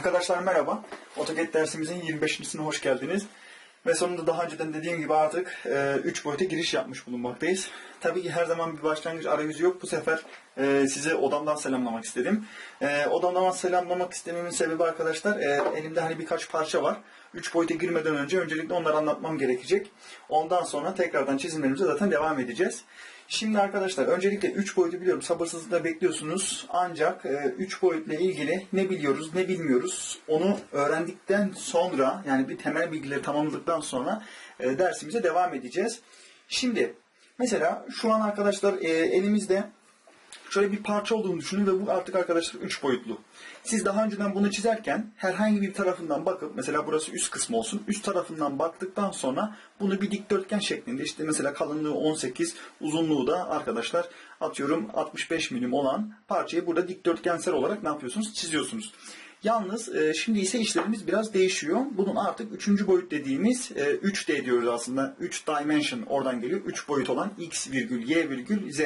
Arkadaşlar merhaba. AutoCAD dersimizin 25.sine hoş geldiniz. Ve sonunda daha önceden dediğim gibi artık 3 boyuta giriş yapmış bulunmaktayız. Tabii ki her zaman bir başlangıç arayüzü yok. Bu sefer e, size odamdan selamlamak istedim. E, odamdan selamlamak istememin sebebi arkadaşlar e, elimde hani birkaç parça var. 3 boyuta girmeden önce öncelikle onları anlatmam gerekecek. Ondan sonra tekrardan çizimlerimize zaten devam edeceğiz. Şimdi arkadaşlar öncelikle 3 boyutu biliyorum sabırsızlıkla bekliyorsunuz. Ancak 3 boyutla ilgili ne biliyoruz ne bilmiyoruz onu öğrendikten sonra yani bir temel bilgileri tamamladıktan sonra e, dersimize devam edeceğiz. Şimdi mesela şu an arkadaşlar e, elimizde şöyle bir parça olduğunu düşünün ve bu artık arkadaşlar 3 boyutlu. Siz daha önceden bunu çizerken herhangi bir tarafından bakıp mesela burası üst kısmı olsun. Üst tarafından baktıktan sonra bunu bir dikdörtgen şeklinde işte mesela kalınlığı 18, uzunluğu da arkadaşlar atıyorum 65 milim olan parçayı burada dikdörtgensel olarak ne yapıyorsunuz? Çiziyorsunuz. Yalnız e, şimdi ise işlerimiz biraz değişiyor. Bunun artık üçüncü boyut dediğimiz e, 3D diyoruz aslında. 3 dimension oradan geliyor. 3 boyut olan x virgül y virgül z.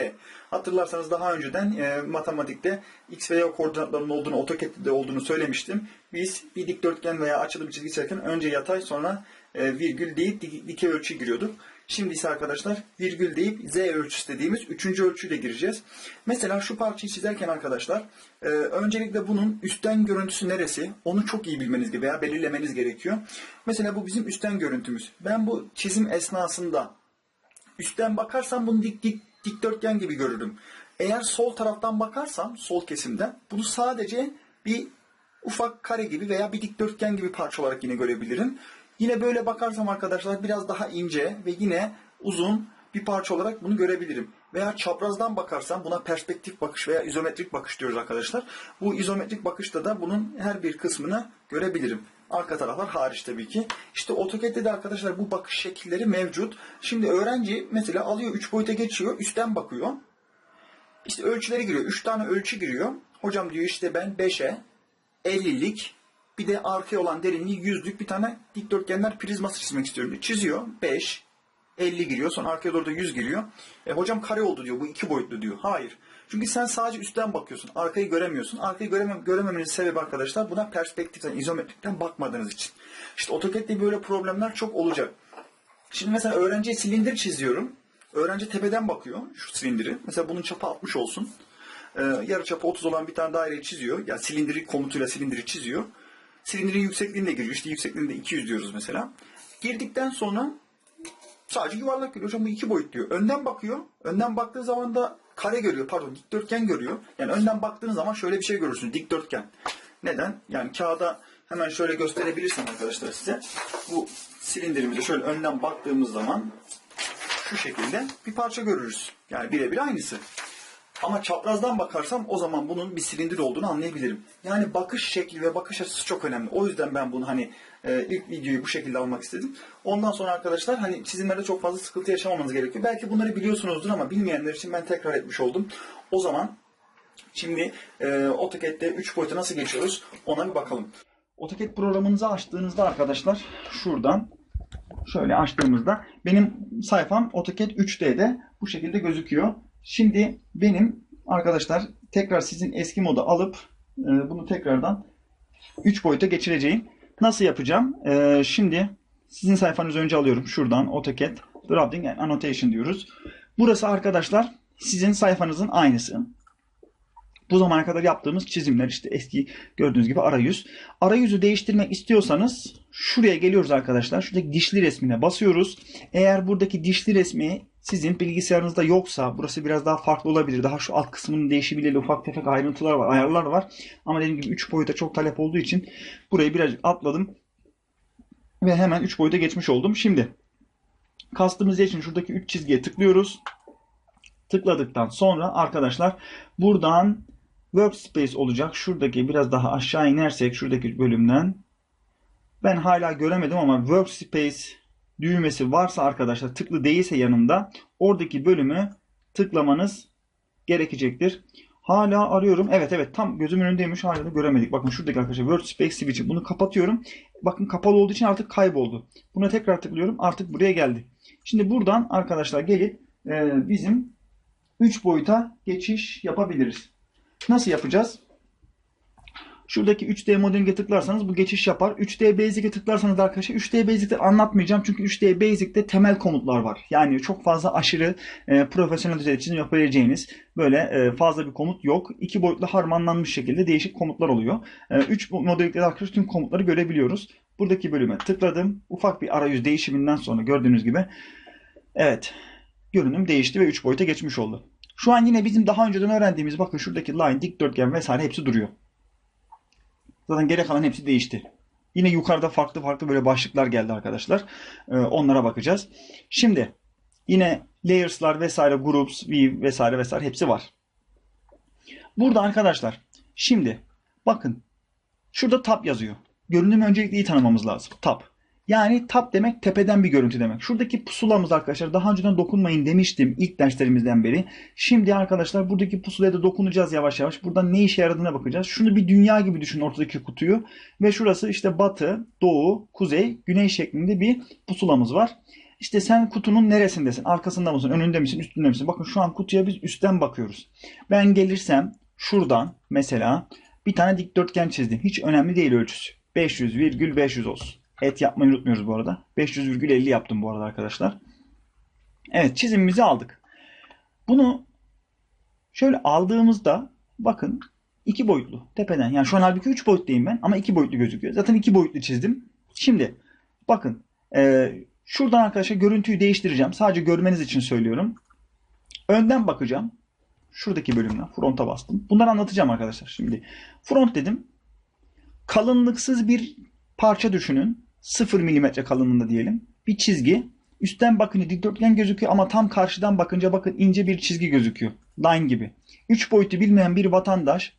Hatırlarsanız daha önceden e, matematikte x ve y koordinatlarının olduğunu, AutoCAD'de olduğunu söylemiştim. Biz bir dikdörtgen veya açılı bir çizgi çizerken önce yatay sonra e, virgül dik- dikey ölçü giriyorduk. Şimdi ise arkadaşlar virgül deyip z ölçüsü dediğimiz üçüncü ölçüyle gireceğiz. Mesela şu parçayı çizerken arkadaşlar e, öncelikle bunun üstten görüntüsü neresi onu çok iyi bilmeniz gibi veya belirlemeniz gerekiyor. Mesela bu bizim üstten görüntümüz. Ben bu çizim esnasında üstten bakarsam bunu dik, dik, dikdörtgen gibi görürüm. Eğer sol taraftan bakarsam sol kesimden bunu sadece bir ufak kare gibi veya bir dikdörtgen gibi parça olarak yine görebilirim. Yine böyle bakarsam arkadaşlar biraz daha ince ve yine uzun bir parça olarak bunu görebilirim. Veya çaprazdan bakarsam buna perspektif bakış veya izometrik bakış diyoruz arkadaşlar. Bu izometrik bakışta da bunun her bir kısmını görebilirim. Arka taraflar hariç tabii ki. İşte AutoCAD'de de arkadaşlar bu bakış şekilleri mevcut. Şimdi öğrenci mesela alıyor 3 boyuta geçiyor, üstten bakıyor. İşte ölçüleri giriyor. 3 tane ölçü giriyor. Hocam diyor işte ben 5'e 50'lik bir de arkaya olan derinliği 100'lük bir tane dikdörtgenler prizması çizmek istiyorum. Çiziyor. 5, 50 giriyor. Sonra arkaya doğru da 100 geliyor. E, hocam kare oldu diyor. Bu iki boyutlu diyor. Hayır. Çünkü sen sadece üstten bakıyorsun. Arkayı göremiyorsun. Arkayı göremem, görememenin sebebi arkadaşlar buna perspektiften, izometrikten bakmadığınız için. İşte AutoCAD'de böyle problemler çok olacak. Şimdi mesela öğrenciye silindir çiziyorum. Öğrenci tepeden bakıyor şu silindiri. Mesela bunun çapı 60 olsun. Ee, yarı çapı 30 olan bir tane daireyi çiziyor. Yani silindiri komutuyla silindiri çiziyor. Silindirin yüksekliğini de giriyor. İşte yüksekliğinde 200 diyoruz mesela. Girdikten sonra sadece yuvarlak görüyor. Hocam bu iki boyut diyor. Önden bakıyor. Önden baktığı zaman da kare görüyor. Pardon dikdörtgen görüyor. Yani önden baktığınız zaman şöyle bir şey görürsünüz. Dikdörtgen. Neden? Yani kağıda hemen şöyle gösterebilirsem arkadaşlar size. Bu silindirimize şöyle önden baktığımız zaman şu şekilde bir parça görürüz. Yani birebir aynısı. Ama çaprazdan bakarsam o zaman bunun bir silindir olduğunu anlayabilirim. Yani bakış şekli ve bakış açısı çok önemli. O yüzden ben bunu hani e, ilk videoyu bu şekilde almak istedim. Ondan sonra arkadaşlar hani çizimlerde çok fazla sıkıntı yaşamamanız gerekiyor. Belki bunları biliyorsunuzdur ama bilmeyenler için ben tekrar etmiş oldum. O zaman şimdi e, AutoCAD'de 3 boyuta nasıl geçiyoruz ona bir bakalım. AutoCAD programınızı açtığınızda arkadaşlar şuradan şöyle açtığımızda benim sayfam AutoCAD 3D'de bu şekilde gözüküyor. Şimdi benim arkadaşlar tekrar sizin eski modu alıp e, bunu tekrardan 3 boyuta geçireceğim. Nasıl yapacağım? E, şimdi sizin sayfanızı önce alıyorum. Şuradan AutoCAD Drawing and Annotation diyoruz. Burası arkadaşlar sizin sayfanızın aynısı. Bu zamana kadar yaptığımız çizimler işte eski gördüğünüz gibi arayüz. Arayüzü değiştirmek istiyorsanız şuraya geliyoruz arkadaşlar. Şuradaki dişli resmine basıyoruz. Eğer buradaki dişli resmi sizin bilgisayarınızda yoksa burası biraz daha farklı olabilir. Daha şu alt kısmının değişebilirli ufak tefek ayrıntılar var, ayarlar var. Ama dediğim gibi 3 boyuta çok talep olduğu için burayı birazcık atladım. Ve hemen 3 boyuta geçmiş oldum. Şimdi kastımız için şuradaki 3 çizgiye tıklıyoruz. Tıkladıktan sonra arkadaşlar buradan Workspace olacak. Şuradaki biraz daha aşağı inersek şuradaki bölümden ben hala göremedim ama Workspace düğmesi varsa arkadaşlar tıklı değilse yanında oradaki bölümü tıklamanız gerekecektir. Hala arıyorum. Evet evet tam gözümün önündeymiş hala da göremedik. Bakın şuradaki arkadaşlar Workspace switch'i bunu kapatıyorum. Bakın kapalı olduğu için artık kayboldu. Buna tekrar tıklıyorum. Artık buraya geldi. Şimdi buradan arkadaşlar gelip e, bizim 3 boyuta geçiş yapabiliriz. Nasıl yapacağız? Şuradaki 3D modeling'e tıklarsanız bu geçiş yapar. 3D Basic'e tıklarsanız da arkadaşlar 3D Basic'te anlatmayacağım. Çünkü 3D Basic'te temel komutlar var. Yani çok fazla aşırı e, profesyonel düzeyde çizim yapabileceğiniz böyle e, fazla bir komut yok. İki boyutlu harmanlanmış şekilde değişik komutlar oluyor. 3 e, modeling'de de arkadaşlar tüm komutları görebiliyoruz. Buradaki bölüme tıkladım. Ufak bir arayüz değişiminden sonra gördüğünüz gibi evet görünüm değişti ve 3 boyuta geçmiş oldu. Şu an yine bizim daha önceden öğrendiğimiz bakın şuradaki line, dikdörtgen vesaire hepsi duruyor. Zaten geri kalan hepsi değişti. Yine yukarıda farklı farklı böyle başlıklar geldi arkadaşlar. Ee, onlara bakacağız. Şimdi yine layers'lar vesaire, groups, view vesaire vesaire hepsi var. Burada arkadaşlar şimdi bakın şurada tab yazıyor. Görünümü öncelikle iyi tanımamız lazım. Tab. Yani tab demek tepeden bir görüntü demek. Şuradaki pusulamız arkadaşlar daha önceden dokunmayın demiştim ilk derslerimizden beri. Şimdi arkadaşlar buradaki pusulaya da dokunacağız yavaş yavaş. Buradan ne işe yaradığına bakacağız. Şunu bir dünya gibi düşünün ortadaki kutuyu. Ve şurası işte batı, doğu, kuzey, güney şeklinde bir pusulamız var. İşte sen kutunun neresindesin? Arkasında mısın? Önünde misin? Üstünde misin? Bakın şu an kutuya biz üstten bakıyoruz. Ben gelirsem şuradan mesela bir tane dikdörtgen çizdim. Hiç önemli değil ölçüsü. 500,500 olsun. Et yapmayı unutmuyoruz bu arada. 500,50 yaptım bu arada arkadaşlar. Evet çizimimizi aldık. Bunu şöyle aldığımızda bakın iki boyutlu tepeden. Yani şu an halbuki 3 boyutluyum ben ama iki boyutlu gözüküyor. Zaten iki boyutlu çizdim. Şimdi bakın e, şuradan arkadaşlar görüntüyü değiştireceğim. Sadece görmeniz için söylüyorum. Önden bakacağım. Şuradaki bölümden fronta bastım. Bunları anlatacağım arkadaşlar. Şimdi front dedim. Kalınlıksız bir parça düşünün. 0 mm kalınlığında diyelim. Bir çizgi. Üstten bakınca dikdörtgen gözüküyor ama tam karşıdan bakınca bakın ince bir çizgi gözüküyor. Line gibi. 3 boyutu bilmeyen bir vatandaş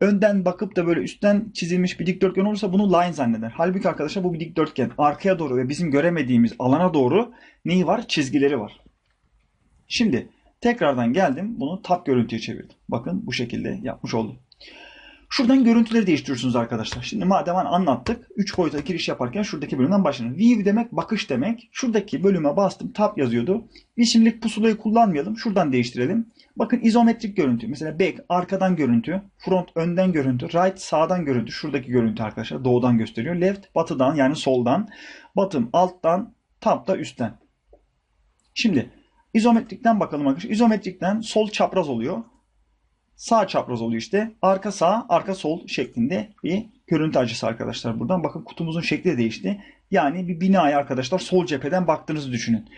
önden bakıp da böyle üstten çizilmiş bir dikdörtgen olursa bunu line zanneder. Halbuki arkadaşlar bu bir dikdörtgen. Arkaya doğru ve bizim göremediğimiz alana doğru neyi var? Çizgileri var. Şimdi tekrardan geldim. Bunu tab görüntüye çevirdim. Bakın bu şekilde yapmış oldum. Şuradan görüntüleri değiştiriyorsunuz arkadaşlar. Şimdi madem anlattık. 3 boyuta giriş yaparken şuradaki bölümden başlayalım. View demek bakış demek. Şuradaki bölüme bastım. Tab yazıyordu. Biz şimdilik pusulayı kullanmayalım. Şuradan değiştirelim. Bakın izometrik görüntü. Mesela back arkadan görüntü. Front önden görüntü. Right sağdan görüntü. Şuradaki görüntü arkadaşlar. Doğudan gösteriyor. Left batıdan yani soldan. Bottom alttan. Top da üstten. Şimdi izometrikten bakalım arkadaşlar. İzometrikten sol çapraz oluyor sağ çapraz oluyor işte. Arka sağ, arka sol şeklinde bir görüntü açısı arkadaşlar buradan. Bakın kutumuzun şekli de değişti. Yani bir binaya arkadaşlar sol cepheden baktığınızı düşünün.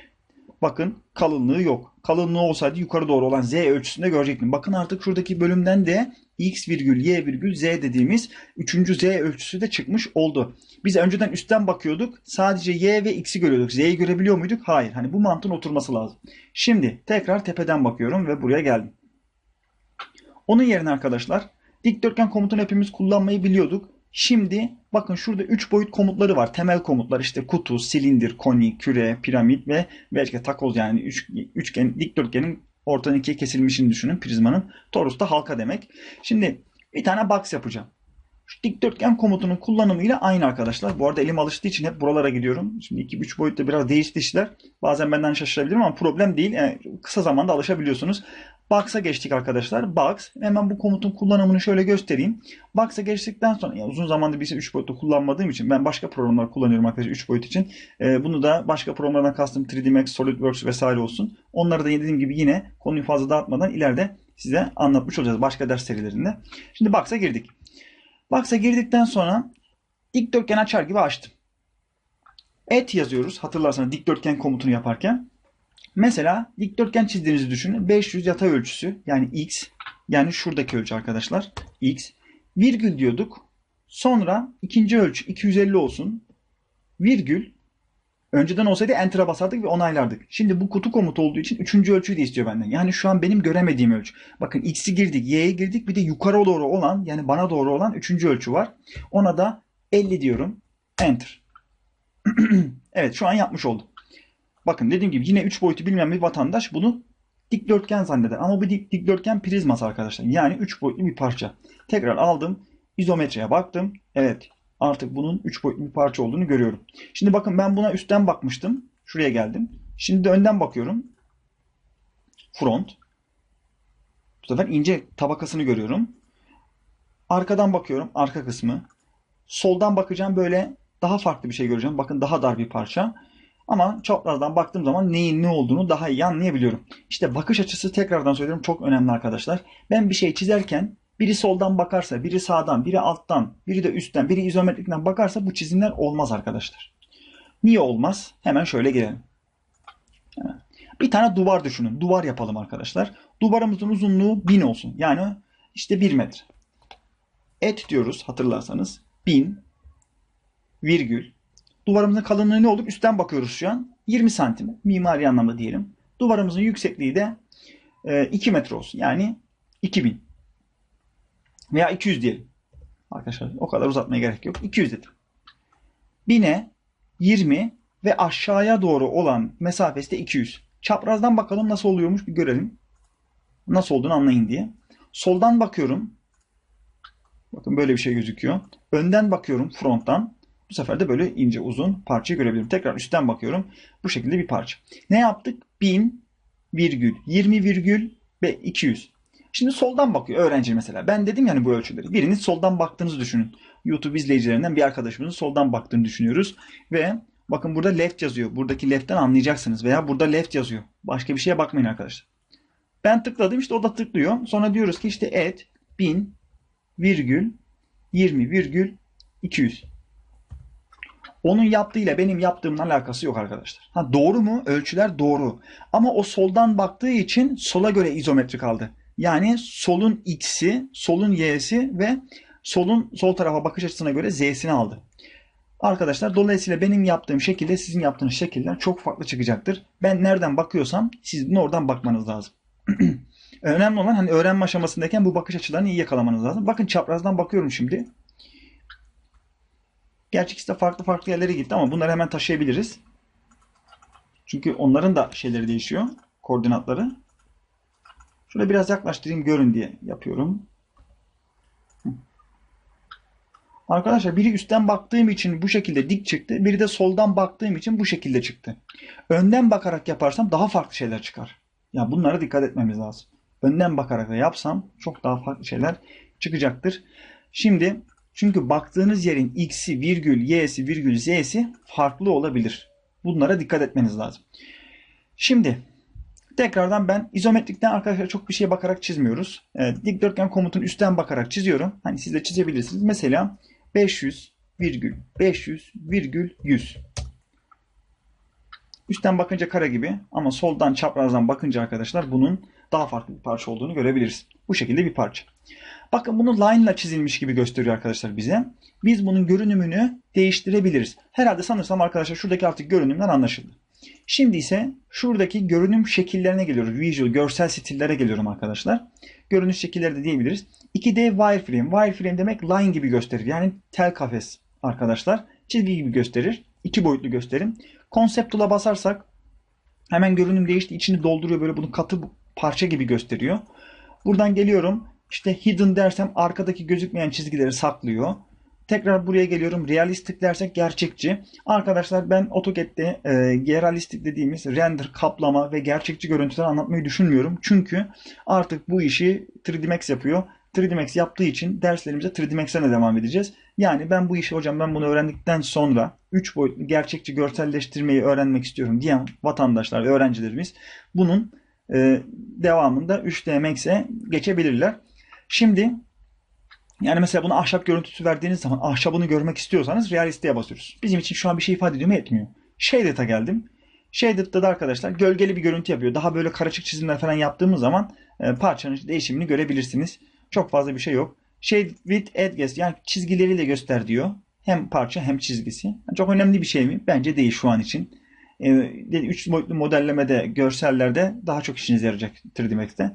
Bakın kalınlığı yok. Kalınlığı olsaydı yukarı doğru olan z ölçüsünde görecektim. Bakın artık şuradaki bölümden de x virgül y virgül z dediğimiz 3. z ölçüsü de çıkmış oldu. Biz önceden üstten bakıyorduk. Sadece y ve x'i görüyorduk. Z'yi görebiliyor muyduk? Hayır. Hani bu mantığın oturması lazım. Şimdi tekrar tepeden bakıyorum ve buraya geldim. Onun yerine arkadaşlar dikdörtgen komutunu hepimiz kullanmayı biliyorduk. Şimdi bakın şurada 3 boyut komutları var. Temel komutlar işte kutu, silindir, koni, küre, piramit ve belki takoz yani üç, üçgen, dikdörtgenin ortadan ikiye kesilmişini düşünün prizmanın. Torus da halka demek. Şimdi bir tane box yapacağım. Dikdörtgen komutunun kullanımıyla aynı arkadaşlar. Bu arada elim alıştığı için hep buralara gidiyorum. Şimdi 2-3 boyutta biraz değişti işler. Bazen benden şaşırabilirim ama problem değil. Yani kısa zamanda alışabiliyorsunuz. Box'a geçtik arkadaşlar. Box. Hemen bu komutun kullanımını şöyle göstereyim. Box'a geçtikten sonra yani uzun zamandır bir 3 boyutlu kullanmadığım için ben başka programlar kullanıyorum arkadaşlar 3 boyut için. Ee, bunu da başka programlardan kastım 3D Max, SolidWorks vesaire olsun. Onları da dediğim gibi yine konuyu fazla dağıtmadan ileride size anlatmış olacağız başka ders serilerinde. Şimdi Box'a girdik. Box'a girdikten sonra dikdörtgen açar gibi açtım. Et yazıyoruz hatırlarsanız dikdörtgen komutunu yaparken. Mesela dikdörtgen çizdiğinizi düşünün. 500 yatay ölçüsü yani x yani şuradaki ölçü arkadaşlar x virgül diyorduk. Sonra ikinci ölçü 250 olsun. Virgül Önceden olsaydı enter'a basardık ve onaylardık. Şimdi bu kutu komutu olduğu için üçüncü ölçüyü de istiyor benden. Yani şu an benim göremediğim ölçü. Bakın x'i girdik, y'ye girdik. Bir de yukarı doğru olan yani bana doğru olan üçüncü ölçü var. Ona da 50 diyorum. Enter. evet şu an yapmış oldum. Bakın dediğim gibi yine 3 boyutu bilmeyen bir vatandaş bunu dikdörtgen zanneder. Ama bu dik, dikdörtgen prizması arkadaşlar. Yani 3 boyutlu bir parça. Tekrar aldım. İzometriye baktım. Evet artık bunun 3 boyutlu bir parça olduğunu görüyorum. Şimdi bakın ben buna üstten bakmıştım. Şuraya geldim. Şimdi de önden bakıyorum. Front. Bu sefer ince tabakasını görüyorum. Arkadan bakıyorum. Arka kısmı. Soldan bakacağım böyle daha farklı bir şey göreceğim. Bakın daha dar bir parça. Ama çaprazdan baktığım zaman neyin ne olduğunu daha iyi anlayabiliyorum. İşte bakış açısı tekrardan söylüyorum çok önemli arkadaşlar. Ben bir şey çizerken biri soldan bakarsa, biri sağdan, biri alttan, biri de üstten, biri izometrikten bakarsa bu çizimler olmaz arkadaşlar. Niye olmaz? Hemen şöyle. Hemen. Bir tane duvar düşünün. Duvar yapalım arkadaşlar. Duvarımızın uzunluğu 1000 olsun. Yani işte 1 metre. Et diyoruz hatırlarsanız. 1000 virgül. Duvarımızın kalınlığı ne olur? Üstten bakıyoruz şu an. 20 santim. Mimari anlamda diyelim. Duvarımızın yüksekliği de 2 metre olsun. Yani 2000. Veya 200 diyelim. Arkadaşlar o kadar uzatmaya gerek yok. 200 dedim. 1000'e 20 ve aşağıya doğru olan mesafesi de 200. Çaprazdan bakalım nasıl oluyormuş bir görelim. Nasıl olduğunu anlayın diye. Soldan bakıyorum. Bakın böyle bir şey gözüküyor. Önden bakıyorum fronttan. Bu sefer de böyle ince uzun parçayı görebilirim. Tekrar üstten bakıyorum. Bu şekilde bir parça. Ne yaptık? 1000 virgül 20 virgül ve 200. Şimdi soldan bakıyor öğrenci mesela. Ben dedim yani bu ölçüleri. Biriniz soldan baktığınızı düşünün. YouTube izleyicilerinden bir arkadaşımızın soldan baktığını düşünüyoruz. Ve bakın burada left yazıyor. Buradaki left'ten anlayacaksınız. Veya burada left yazıyor. Başka bir şeye bakmayın arkadaşlar. Ben tıkladım işte o da tıklıyor. Sonra diyoruz ki işte et 1000 virgül 20 virgül 200. Onun yaptığıyla benim yaptığımın alakası yok arkadaşlar. Ha doğru mu? Ölçüler doğru. Ama o soldan baktığı için sola göre izometrik aldı. Yani solun x'i, solun y'si ve solun sol tarafa bakış açısına göre z'sini aldı. Arkadaşlar dolayısıyla benim yaptığım şekilde sizin yaptığınız şekiller çok farklı çıkacaktır. Ben nereden bakıyorsam sizin oradan bakmanız lazım. Önemli olan hani öğrenme aşamasındayken bu bakış açılarını iyi yakalamanız lazım. Bakın çaprazdan bakıyorum şimdi. Gerçi ikisi de farklı farklı yerlere gitti ama bunları hemen taşıyabiliriz. Çünkü onların da şeyleri değişiyor. Koordinatları. Şöyle biraz yaklaştırayım görün diye yapıyorum. Arkadaşlar biri üstten baktığım için bu şekilde dik çıktı. Biri de soldan baktığım için bu şekilde çıktı. Önden bakarak yaparsam daha farklı şeyler çıkar. Ya yani bunlara dikkat etmemiz lazım. Önden bakarak da yapsam çok daha farklı şeyler çıkacaktır. Şimdi çünkü baktığınız yerin x'i, virgül, y'si, virgül, z'si farklı olabilir. Bunlara dikkat etmeniz lazım. Şimdi tekrardan ben izometrikten arkadaşlar çok bir şeye bakarak çizmiyoruz. Evet, dikdörtgen komutun üstten bakarak çiziyorum. Hani siz de çizebilirsiniz. Mesela 500 virgül 500 virgül 100. Üstten bakınca kare gibi ama soldan çaprazdan bakınca arkadaşlar bunun daha farklı bir parça olduğunu görebiliriz. Bu şekilde bir parça. Bakın bunu line ile çizilmiş gibi gösteriyor arkadaşlar bize. Biz bunun görünümünü değiştirebiliriz. Herhalde sanırsam arkadaşlar şuradaki artık görünümler anlaşıldı. Şimdi ise şuradaki görünüm şekillerine geliyoruz. Visual, görsel stillere geliyorum arkadaşlar. Görünüş şekilleri de diyebiliriz. 2D wireframe. Wireframe demek line gibi gösterir. Yani tel kafes arkadaşlar. Çizgi gibi gösterir. İki boyutlu gösterim. Concept tool'a basarsak hemen görünüm değişti. İçini dolduruyor. Böyle bunu katı parça gibi gösteriyor. Buradan geliyorum. İşte hidden dersem arkadaki gözükmeyen çizgileri saklıyor. Tekrar buraya geliyorum. Realistik dersek gerçekçi. Arkadaşlar ben AutoCAD'de e, realistik dediğimiz render, kaplama ve gerçekçi görüntüler anlatmayı düşünmüyorum. Çünkü artık bu işi 3D Max yapıyor. 3D Max yaptığı için derslerimize 3D Max'e devam edeceğiz. Yani ben bu işi hocam ben bunu öğrendikten sonra 3 boyutlu gerçekçi görselleştirmeyi öğrenmek istiyorum diyen vatandaşlar öğrencilerimiz bunun e, devamında 3D Max'e geçebilirler. Şimdi yani mesela buna ahşap görüntüsü verdiğiniz zaman ahşabını görmek istiyorsanız realisteye basıyoruz. Bizim için şu an bir şey ifade ediyor mu etmiyor. Shaded'a geldim. Shaded'da da arkadaşlar gölgeli bir görüntü yapıyor. Daha böyle karışık çizimler falan yaptığımız zaman e, parçanın değişimini görebilirsiniz. Çok fazla bir şey yok. Shade with edges yani çizgileriyle göster diyor. Hem parça hem çizgisi. Yani çok önemli bir şey mi? Bence değil şu an için. E, üç boyutlu modellemede, görsellerde daha çok işinize yarayacak 3D Max'te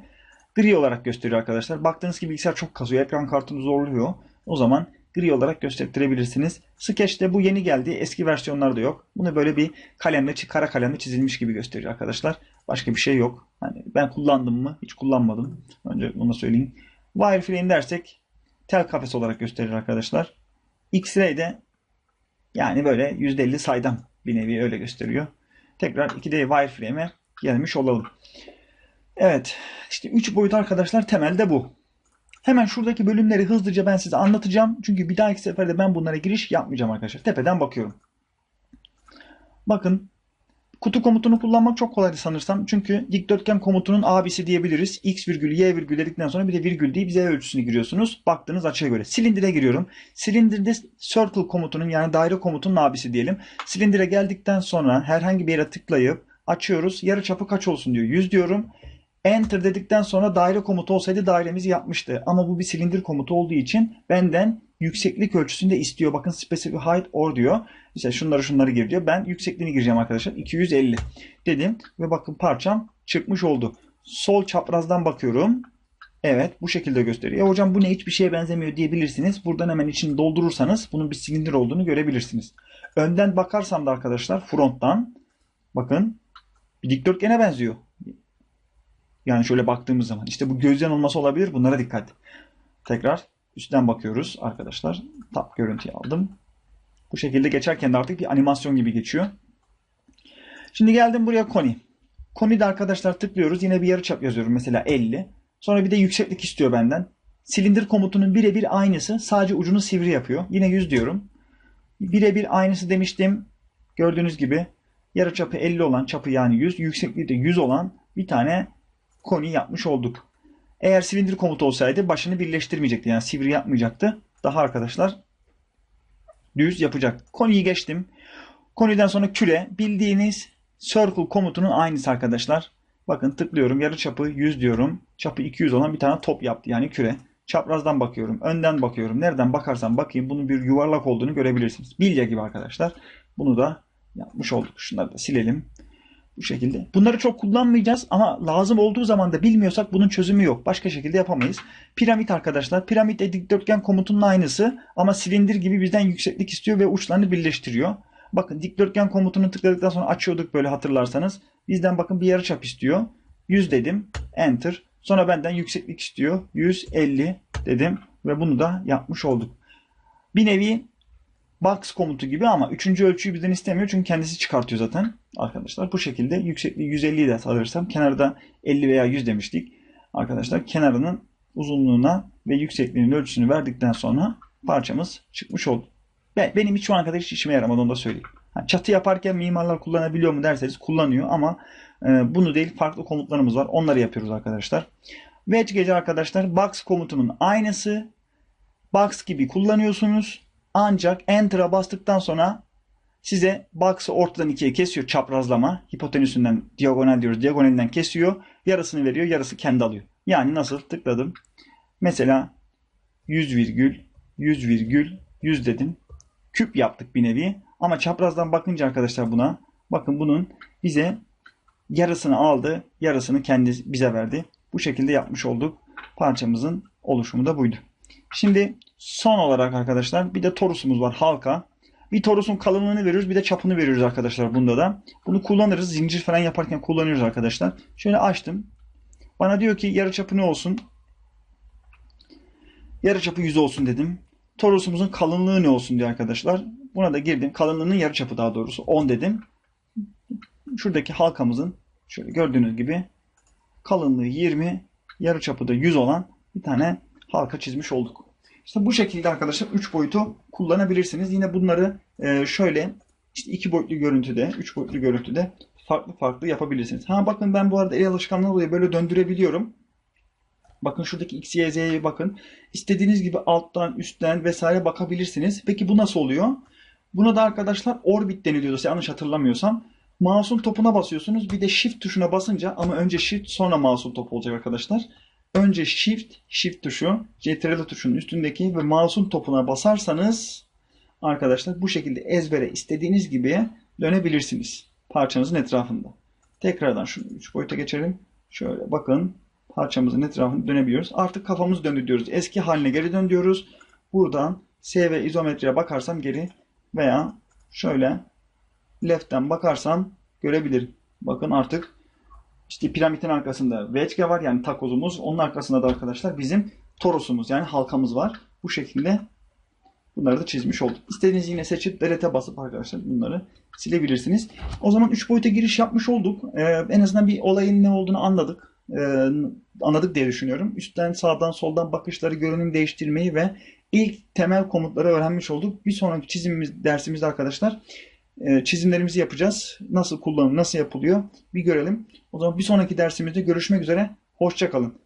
gri olarak gösteriyor arkadaşlar. Baktığınız gibi bilgisayar çok kazıyor. Ekran kartını zorluyor. O zaman gri olarak gösterebilirsiniz. Sketch'te bu yeni geldi. Eski versiyonlarda yok. Bunu böyle bir kalemle, kara kalemle çizilmiş gibi gösteriyor arkadaşlar. Başka bir şey yok. Hani ben kullandım mı? Hiç kullanmadım. Önce bunu söyleyeyim. Wireframe dersek tel kafes olarak gösterir arkadaşlar. X-Ray'de yani böyle %50 saydam bir nevi öyle gösteriyor. Tekrar 2D wireframe'e gelmiş olalım. Evet. işte 3 boyut arkadaşlar temelde bu. Hemen şuradaki bölümleri hızlıca ben size anlatacağım. Çünkü bir dahaki seferde ben bunlara giriş yapmayacağım arkadaşlar. Tepeden bakıyorum. Bakın kutu komutunu kullanmak çok kolaydı sanırsam. Çünkü dikdörtgen komutunun abisi diyebiliriz. X virgül Y virgül dedikten sonra bir de virgül deyip Z ölçüsünü giriyorsunuz. Baktığınız açıya göre. Silindire giriyorum. Silindirde circle komutunun yani daire komutunun abisi diyelim. Silindire geldikten sonra herhangi bir yere tıklayıp açıyoruz. Yarı çapı kaç olsun diyor. 100 diyorum. Enter dedikten sonra daire komutu olsaydı dairemizi yapmıştı. Ama bu bir silindir komutu olduğu için benden yükseklik ölçüsünü de istiyor. Bakın specify height or diyor. İşte şunları şunları gir diyor. Ben yüksekliğini gireceğim arkadaşlar. 250 dedim ve bakın parçam çıkmış oldu. Sol çaprazdan bakıyorum. Evet bu şekilde gösteriyor. E hocam bu ne hiçbir şeye benzemiyor diyebilirsiniz. Buradan hemen içini doldurursanız bunun bir silindir olduğunu görebilirsiniz. Önden bakarsam da arkadaşlar fronttan bakın bir dikdörtgene benziyor. Yani şöyle baktığımız zaman işte bu göz yanılması olabilir. Bunlara dikkat. Tekrar üstten bakıyoruz arkadaşlar. Tap görüntüyü aldım. Bu şekilde geçerken de artık bir animasyon gibi geçiyor. Şimdi geldim buraya koni. Koni'de arkadaşlar tıklıyoruz. Yine bir yarıçap yazıyorum. Mesela 50. Sonra bir de yükseklik istiyor benden. Silindir komutunun birebir aynısı. Sadece ucunu sivri yapıyor. Yine 100 diyorum. Birebir aynısı demiştim. Gördüğünüz gibi yarıçapı 50 olan çapı yani 100, yüksekliği de 100 olan bir tane koni yapmış olduk. Eğer silindir komutu olsaydı başını birleştirmeyecekti. Yani sivri yapmayacaktı. Daha arkadaşlar düz yapacak. Koniyi geçtim. Koniden sonra küre bildiğiniz circle komutunun aynısı arkadaşlar. Bakın tıklıyorum. Yarı çapı 100 diyorum. Çapı 200 olan bir tane top yaptı. Yani küre. Çaprazdan bakıyorum. Önden bakıyorum. Nereden bakarsam bakayım bunun bir yuvarlak olduğunu görebilirsiniz. Bilye gibi arkadaşlar. Bunu da yapmış olduk. Şunları da silelim. Bu şekilde. Bunları çok kullanmayacağız ama lazım olduğu zaman da bilmiyorsak bunun çözümü yok. Başka şekilde yapamayız. Piramit arkadaşlar. Piramit de dikdörtgen komutunun aynısı ama silindir gibi bizden yükseklik istiyor ve uçlarını birleştiriyor. Bakın dikdörtgen komutunu tıkladıktan sonra açıyorduk böyle hatırlarsanız. Bizden bakın bir yarıçap istiyor. 100 dedim. Enter. Sonra benden yükseklik istiyor. 150 dedim ve bunu da yapmış olduk. Bir nevi box komutu gibi ama üçüncü ölçüyü bizden istemiyor çünkü kendisi çıkartıyor zaten arkadaşlar. Bu şekilde yüksekliği 150'yi de alırsam kenarda 50 veya 100 demiştik. Arkadaşlar kenarının uzunluğuna ve yüksekliğinin ölçüsünü verdikten sonra parçamız çıkmış oldu. Benim hiç şu ana kadar hiç işime yaramadı onu da söyleyeyim. çatı yaparken mimarlar kullanabiliyor mu derseniz kullanıyor ama e, bunu değil farklı komutlarımız var. Onları yapıyoruz arkadaşlar. Wedge gece arkadaşlar box komutunun aynısı. Box gibi kullanıyorsunuz. Ancak Enter'a bastıktan sonra size box'ı ortadan ikiye kesiyor çaprazlama. Hipotenüsünden diagonal diyoruz. Diagonalinden kesiyor. Yarısını veriyor. Yarısı kendi alıyor. Yani nasıl tıkladım. Mesela 100 virgül 100 virgül 100 dedim. Küp yaptık bir nevi. Ama çaprazdan bakınca arkadaşlar buna bakın bunun bize yarısını aldı. Yarısını kendi bize verdi. Bu şekilde yapmış olduk. Parçamızın oluşumu da buydu. Şimdi son olarak arkadaşlar bir de torusumuz var halka. Bir torusun kalınlığını veriyoruz bir de çapını veriyoruz arkadaşlar bunda da. Bunu kullanırız. Zincir falan yaparken kullanıyoruz arkadaşlar. Şöyle açtım. Bana diyor ki yarı çapı ne olsun? Yarı çapı 100 olsun dedim. Torusumuzun kalınlığı ne olsun diyor arkadaşlar. Buna da girdim. Kalınlığının yarı çapı daha doğrusu 10 dedim. Şuradaki halkamızın şöyle gördüğünüz gibi kalınlığı 20, yarı çapı da 100 olan bir tane halka çizmiş olduk. İşte bu şekilde arkadaşlar 3 boyutu kullanabilirsiniz. Yine bunları e, şöyle işte 2 boyutlu görüntüde, 3 boyutlu görüntüde farklı farklı yapabilirsiniz. Ha bakın ben bu arada el alışkanlığı oluyor. Böyle döndürebiliyorum. Bakın şuradaki X, Y, Z'ye bakın. İstediğiniz gibi alttan, üstten vesaire bakabilirsiniz. Peki bu nasıl oluyor? Buna da arkadaşlar orbit deniliyordu yanlış hatırlamıyorsam. Mouse'un topuna basıyorsunuz. Bir de shift tuşuna basınca ama önce shift sonra mouse'un topu olacak arkadaşlar. Önce Shift, Shift tuşu, CTRL tuşunun üstündeki ve mouse'un topuna basarsanız arkadaşlar bu şekilde ezbere istediğiniz gibi dönebilirsiniz parçanızın etrafında. Tekrardan şunu 3 boyuta geçelim. Şöyle bakın parçamızın etrafında dönebiliyoruz. Artık kafamız döndü diyoruz. Eski haline geri dön diyoruz. Buradan S ve izometriye bakarsam geri veya şöyle left'ten bakarsam görebilirim. Bakın artık işte piramidin arkasında Vechge var yani takozumuz. Onun arkasında da arkadaşlar bizim torosumuz yani halkamız var. Bu şekilde bunları da çizmiş olduk. İstediğiniz yine seçip delete basıp arkadaşlar bunları silebilirsiniz. O zaman 3 boyuta giriş yapmış olduk. Ee, en azından bir olayın ne olduğunu anladık. e, anladık diye düşünüyorum. Üstten sağdan soldan bakışları görünüm değiştirmeyi ve ilk temel komutları öğrenmiş olduk. Bir sonraki çizimimiz dersimizde arkadaşlar çizimlerimizi yapacağız. Nasıl kullanılır, nasıl yapılıyor bir görelim. O zaman bir sonraki dersimizde görüşmek üzere. Hoşça kalın.